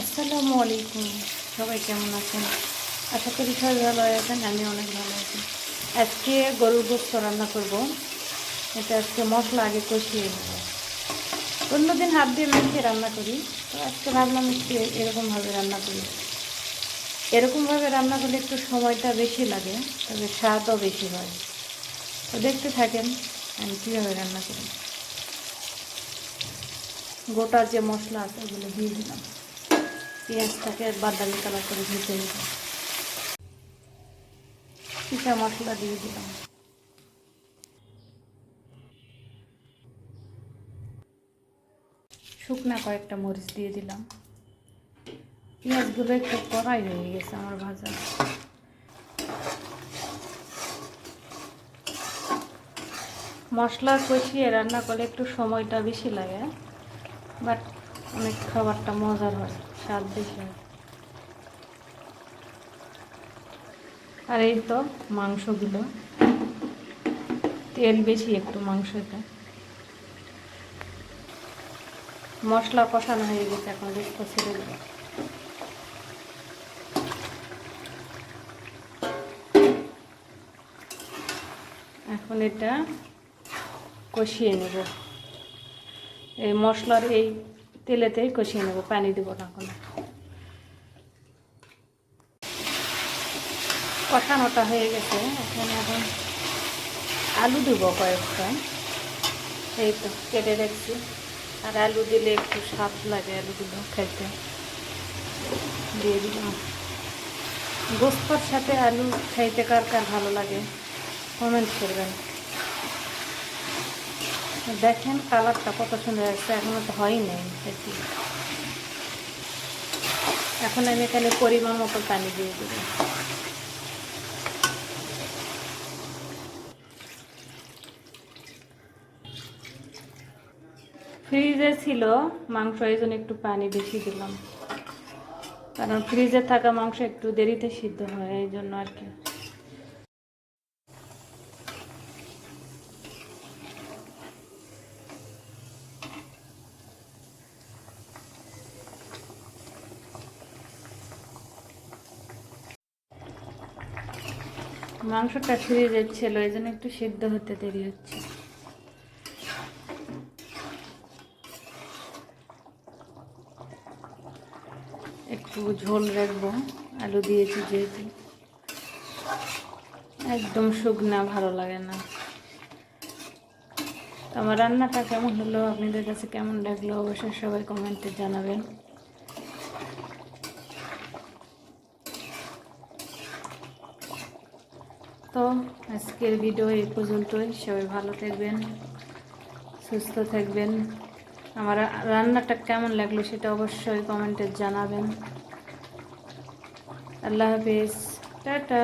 আসসালামু আলাইকুম। সবাই কেমন আছেন? আশা করি সবাই ভালো আছেন, আমি অনেক ভালো আছি। আজকে গরুর গোস্ত রান্না করব। এটা আজকে মশলা আগে কষিয়ে নেব। অন্যদিন হাত দিয়ে মেখে রান্না করি। তো আজকে ভাবলাম একটু এরকমভাবে রান্না করি। এরকমভাবে রান্না করলে একটু সময়টা বেশি লাগে, তবে স্বাদও বেশি হয়। তো দেখতে থাকেন, আমি কীভাবে রান্না করি। গোটা যে মশলা আছে ওগুলো দিয়ে দিলাম। পেঁয়াজটাকে বাদামি কালার করে ভেজে নিব। পিঠা মশলা দিয়ে দিলাম। শুকনা কয়েকটা মরিচ দিয়ে দিলাম। পেঁয়াজগুলো একটু কড়াই হয়ে গেছে আমার ভাজা। মশলা কষিয়ে রান্না করলে একটু সময়টা বেশি লাগে, বাট অনেক খাবারটা মজার হয়। বেশি। আর এই তো মাংসগুলো। তেল বেশি একটু মাংসতে। মশলা কষানো হয়ে গেছে এখন, দেখতে ছেড়ে দেবো এখন এটা কষিয়ে নেব। এই মশলার এই তেলেতেই কষিয়ে নেব, পানি দেবো না কোনো কষানোটা হয়ে গেছে, এখানে এখন আলু দেব কয়েকটা। এই তো, কেটে রাখছি। আর আলু দিলে একটু স্বাদ লাগে আলুগুলো খাইতে দিয়ে দিলাম। গোস্তর সাথে আলু খাইতে কার কার ভালো লাগে কমেন্ট করবেন। দেখেন কালারটা কত সুন্দর আসছে, এখনও তো হয় নাই সেটি এখন আমি এখানে পরিমাণ মতো পানি দিয়ে দেব। ফ্রিজে ছিল, মাংস, এই জন্য একটু পানি বেশি দিলাম। কারণ ফ্রিজে থাকা মাংস একটু দেরিতে সিদ্ধ হয়, এই জন্য আর কি। মাংসটা ফ্রিজে ছিল এই জন্য একটু সিদ্ধ হতে দেরি হচ্ছে। একটু ঝোল রাখব, আলু দিয়েছি যেহেতু। একদম শুকনা, ভালো লাগে না। আমার রান্নাটা কেমন হলো? আপনাদের কাছে কেমন লাগল? অবশ্যই সবাই কমেন্টে জানাবেন। তো আজকের ভিডিও এই পর্যন্তই। সবাই ভালো থাকবেন, সুস্থ থাকবেন। আমার রান্নাটা কেমন লাগল সেটা অবশ্যই কমেন্টে জানাবেন। আল্লাহ হাফিজ। টাটা।